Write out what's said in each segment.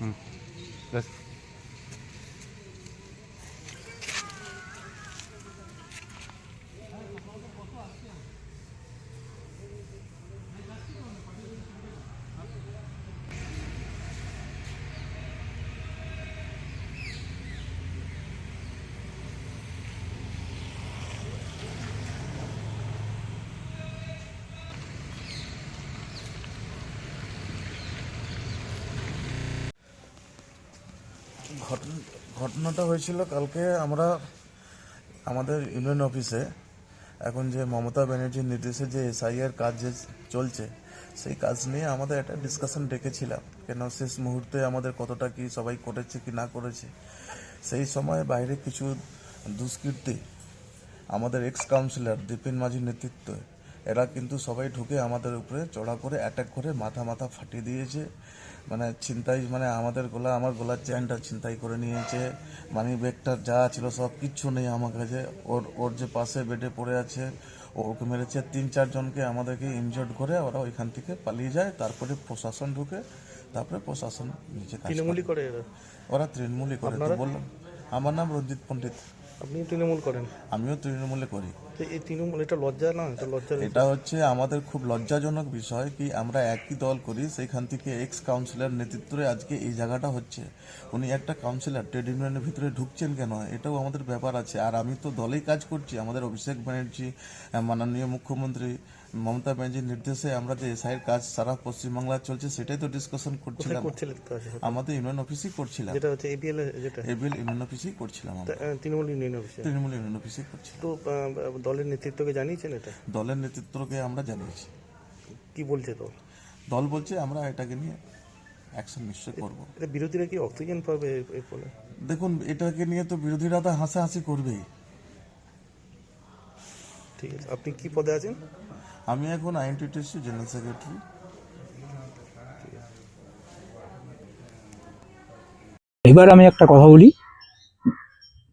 嗯。来 ঘটনা, ঘটনাটা হয়েছিল কালকে আমরা আমাদের ইউনিয়ন অফিসে এখন যে মমতা ব্যানার্জির নির্দেশে যে এসআইআর কাজ যে চলছে, সেই কাজ নিয়ে আমাদের একটা ডিসকাশন ডেকেছিলাম, কেন শেষ মুহূর্তে আমাদের কতটা কি সবাই করেছে কি না করেছে। সেই সময় বাইরে কিছু দুষ্কৃতী, আমাদের এক্স কাউন্সিলর দীপিন মাঝির নেতৃত্বে এরা কিন্তু সবাই ঢুকে আমাদের উপরে চড়া করে অ্যাটাক করে মাথা মাথা ফাটিয়ে দিয়েছে। মানে ছিনতাই মানে আমাদের গলা আমার গলার চেনটা ছিনতাই করে নিয়েছে। মানি ব্যাগটা যা ছিল সব কিচ্ছু নেই আমার কাছে। ওর ওর যে পাশে বেডে পড়ে আছে ওকে মেরেছে। তিন চারজনকে আমাদেরকে ইনজোর্ড করে ওরা ওইখান থেকে পালিয়ে যায়। তারপরে প্রশাসন ঢুকে তারপরে প্রশাসন নিচে তৃণমূলই করে। ওরা তৃণমূলই করে তো বললাম। আমার নাম রঞ্জিত পণ্ডিত। আপনি তৃণমূল করেন? আমিও তৃণমূলে করি। এই তৃণমূল, এটা লজ্জা না? এটা লজ্জা এটা হচ্ছে আমাদের খুব লজ্জাজনক বিষয় কি আমরা একই দল করি, সেখান থেকে এক্স কাউন্সিলর নেতৃত্বে আজকে এই জায়গাটা হচ্ছে। উনি একটা কাউন্সিলর ট্রেড ইউনিয়নের ভিতরে ঢুকছেন কেন? এটাও আমাদের ব্যাপার আছে। আর আমি তো দলেই কাজ করছি, আমাদের অভিষেক ব্যানার্জি, মাননীয় মুখ্যমন্ত্রী মমতা ব্যানার্জির নির্দেশে আমরা যে এসআইয়ের কাজ সারা পশ্চিমবাংলায় চলছে সেটাই তো ডিসকাশন করছিলাম। আমাদের ইউনিয়ন অফিসেই করছিলাম। যেটা হচ্ছে এবিএল যেটা? এবিএল ইউনিয়ন অফিসেই করছিলাম তৃণমূল ইউনিয়ন অফিসে তৃণমূল ইউনিয়ন অফিসেই করছিলাম। তো দলের নেতৃত্বকে জানিয়েছেন এটা? দলের নেতৃত্বকে আমরা জানিয়েছি। কি বলছে দল? দল বলছে আমরা এটাকে নিয়ে অ্যাকশন নিশ্চয় করব। এটা বিরোধীরা কি অক্সিজেন পাবে এর ফলে? দেখুন এটাকে নিয়ে তো বিরোধীরা তো হাসাহাসি করবেই। ঠিক আছে। আপনি কি পদে আছেন? আমি এখন আইএনটিটিসি জেনারেল সেক্রেটারি এবার আমি একটা কথা বলি।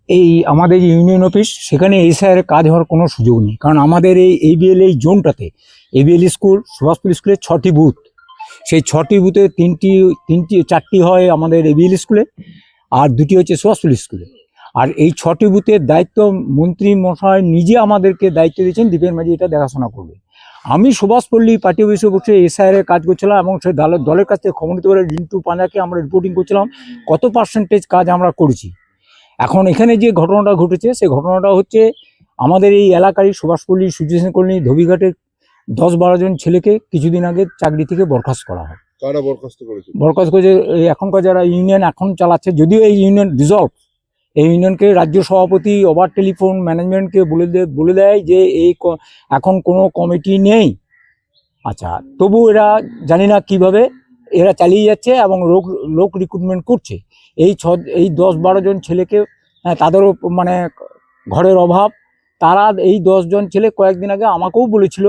এই আমাদের যে ইউনিয়ন অফিস, সেখানে এসআইয়ের কাজ হওয়ার কোনো সুযোগ নেই। কারণ আমাদের এই এবিএল এই জোনটাতে এবিএল স্কুল, সুভাষপুর স্কুলের ছটি বুথ। সেই ছটি বুথে তিনটি তিনটি, চারটি হয় আমাদের এবিএল স্কুলে, আর দুটি হচ্ছে সুভাষপুর স্কুলে। আর এই ছটি বুথের দায়িত্ব মন্ত্রী মশাই নিজে আমাদেরকে দায়িত্ব দিয়েছেন দীপের মাঝি এটা দেখাশোনা করবে। আমি সুভাষপল্লী পার্টি অফিসে বসে এসআইয়ের কাজ করছিলাম এবং সেই দলের দলের কাছ থেকে খবর নিতে পারে রিন্টু পাঁজাকে আমরা রিপোর্টিং করছিলাম কত পার্সেন্টেজ কাজ আমরা করেছি। এখন এখানে যে ঘটনাটা ঘটেছে সেই ঘটনাটা হচ্ছে আমাদের এই এলাকারই সুভাষপল্লী সুচিসেন কলোনি ধবিঘাটের দশ বারো জন ছেলেকে কিছুদিন আগে চাকরি থেকে বরখাস্ত করা হয়। বরখাস্ত করেছে? বরখাস্ত করেছে এখনকার যারা ইউনিয়ন এখন চালাচ্ছে যদিও এই ইউনিয়ন রিজলভ এই ইউনিয়নকে রাজ্য সভাপতি ওভার টেলিফোন ম্যানেজমেন্টকে বলে বলে দেয় যে এই এখন কোনো কমিটি নেই। আচ্ছা তবু এরা জানি না কীভাবে এরা চালিয়ে যাচ্ছে এবং লোক লোক রিক্রুটমেন্ট করছে। এই ছ এই দশ বারো জন ছেলেকে হ্যাঁ, তাদেরও মানে ঘরের অভাব। তারা এই দশজন ছেলে কয়েকদিন আগে আমাকেও বলেছিল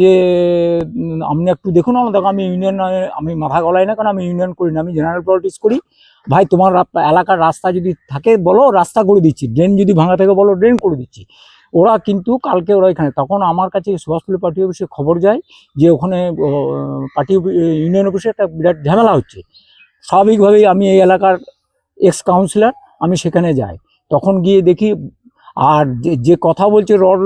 যে আপনি একটু দেখুন আমার, দেখো আমি ইউনিয়ন আমি মাথা গলাই না, কারণ আমি ইউনিয়ন করি না, আমি জেনারেল পলিটিক্স করি। ভাই, তোমার এলাকার রাস্তা যদি থাকে, বলো, রাস্তা করে দিচ্ছি। ড্রেন যদি ভাঙা থাকে, বলো ড্রেন করে দিচ্ছি। ওরা কিন্তু কালকে ওরা এখানে, তখন আমার কাছে সুভাষপল্লী পার্টি অফিসে খবর যায় যে, ওখানে পার্টি ইউনিয়ন অফিসে একটা বিরাট ঝামেলা হচ্ছে। স্বাভাবিকভাবেই আমি এই এলাকার এক্স কাউন্সিলর আমি সেখানে যাই। তখন গিয়ে দেখি, আর যে কথা বলছে রড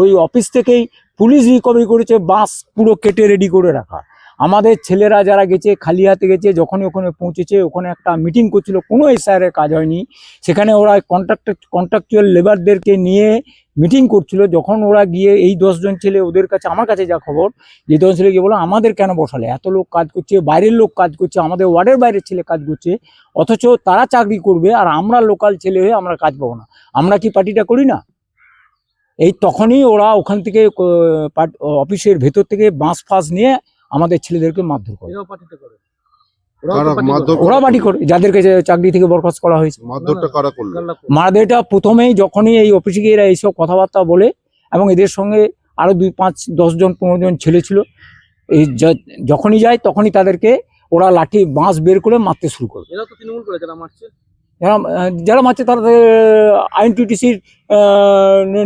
ওই অফিস থেকেই পুলিশ রিকভারি করেছে? বাস পুরো কেটে রেডি করে রাখা। আমাদের ছেলেরা যারা গেছে, খালি হাতে গেছে, যখনই ওখানে পৌঁছেছে, ওখানে একটা মিটিং করছিল, কোনো এসআইয়ের কাজ হয়নি। সেখানে ওরা কন্ট্রাক্ট কন্ট্রাকচুয়াল লেবারদেরকে নিয়ে মিটিং করছিল। যখন ওরা গিয়ে এই দশজন ছেলে ওদের কাছে, আমার কাছে যা খবর, যে দশ ছেলে গিয়ে বলো আমাদের কেন বসালে? এত লোক কাজ করছে, বাইরের লোক কাজ করছে, আমাদের ওয়ার্ডের বাইরের ছেলে কাজ করছে, অথচ তারা চাকরি করবে, আর আমরা লোকাল ছেলে হয়ে আমরা কাজ পাবো না। আমরা কি পার্টিটা করি না? এই তখনই ওরা ওখান থেকে অফিসের ভেতর থেকে বাঁশ ফাঁস নিয়ে আমাদের ছেলেদেরকে মারধর করে। ওরা বাড়ি করে যাদেরকে যে চাকরি থেকে বরখাস্ত করা হয়েছে। মারধরটা প্রথমেই যখনই এই অফিসে গিয়ে এরা এইসব কথাবার্তা বলে এবং এদের সঙ্গে আরও দুই পাঁচ দশজন পনেরো জন ছেলে ছিল এই যখনই যায় তখনই তাদেরকে ওরা লাঠি বাঁশ বের করে মারতে শুরু করে যারা মারছে যারা মারছে তারা আইনটিটিসির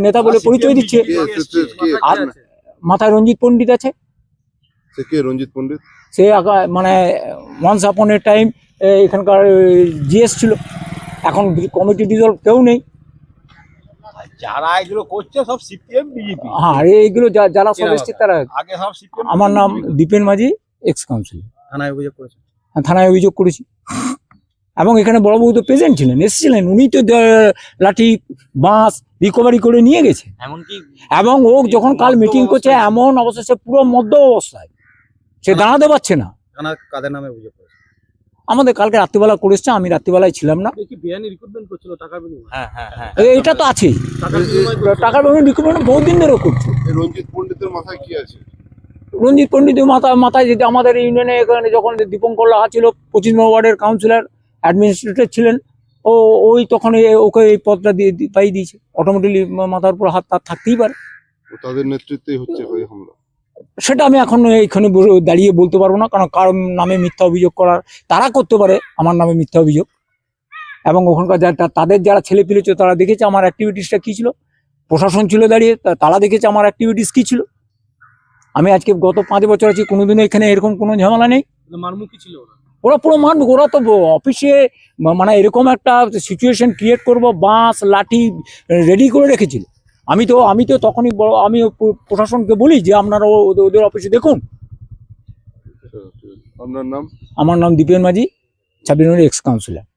নেতা বলে পরিচয় দিচ্ছে। আর মাথায় রঞ্জিত পণ্ডিত আছে। সে কে রঞ্জিত পণ্ডিত? সে মানে ওয়ান্স আপন এ টাইম এখানকার জিএস ছিল। এখন কমিটি ডিজলভ কেউ নেই। যারা এগুলো করছে সব সিপিএম বিজেপি। হ্যাঁ আর এইগুলো যা- যারা সব এসছে তারা আগে সব সিপিএম আমার নাম দীপেন মাঝি এক্স কাউন্সিল থানায় অভিযোগ করেছেন থানায় অভিযোগ করেছি। এবং এখানে বড় বড়বাবু তো প্রেজেন্ট ছিলেন এসেছিলেন। উনি তো লাঠি বাঁশ রিকভারি করে নিয়ে গেছে। এমনকি এবং ও যখন কাল মিটিং করছে এমন অবস্থা সে পুরো মদ্য অবস্থায়। সে দাঁড়াতে পারছে না। কাদের নামে অভিযোগ আমাদের কালকে রাত্রিবেলা করেছে আমি রাত্রিবেলায় ছিলাম না। দেখি বিয়ানি রিক্রুটমেন্ট করছিল টাকা বিনিময়? হ্যাঁ হ্যাঁ হ্যাঁ। এটা তো আছেই। টাকা বিনিময় টাকার রিক্রুটমেন্ট বহু দিন ধরে করছে। রঞ্জিত পণ্ডিতের মাথায় কি আছে? রঞ্জিত পণ্ডিতের মাথা মাথায় যেটা আমাদের ইউনিয়নে এখানে যখন দীপঙ্কর লাহা ছিল পঁচিশ নম্বর ওয়ার্ডের কাউন্সিলর অ্যাডমিনিস্ট্রেটর ছিলেন ও ওই তখন ওকে এই পদটা দিয়ে পাইয়ে দিয়েছে। অটোমেটিকলি মাথার উপর হাত তার থাকতেই পারে। তাদের নেতৃত্বেই হচ্ছে হামলা। সেটা আমি এখন এইখানে দাঁড়িয়ে বলতে পারব না কারণ কারোর নামে মিথ্যা অভিযোগ করার তারা করতে পারে আমার নামে মিথ্যা অভিযোগ। এবং ওখানকার যারা তাদের যারা ছেলে পিলে ছিল তারা দেখেছে আমার অ্যাক্টিভিটিসটা কী ছিল। প্রশাসন ছিল দাঁড়িয়ে তারা দেখেছে আমার অ্যাক্টিভিটিস কী ছিল। আমি আজকে গত পাঁচ বছর আছি কোনোদিনও এখানে এরকম কোনো ঝামেলা নেই। মারমুখী ছিল ওরা। ওরা পুরো মানবে ওরা তো অফিসে মানে এরকম একটা সিচুয়েশন ক্রিয়েট করব বাঁশ লাঠি রেডি করে রেখেছিল। আমি তো আমি তো তখনই বড় আমি প্রশাসনকে বলি যে আপনারা ওদের- অফিসে দেখুন। আপনার নাম? আমার নাম দীপেন মাঝি ছাব্বিশ এক্স কাউন্সিলর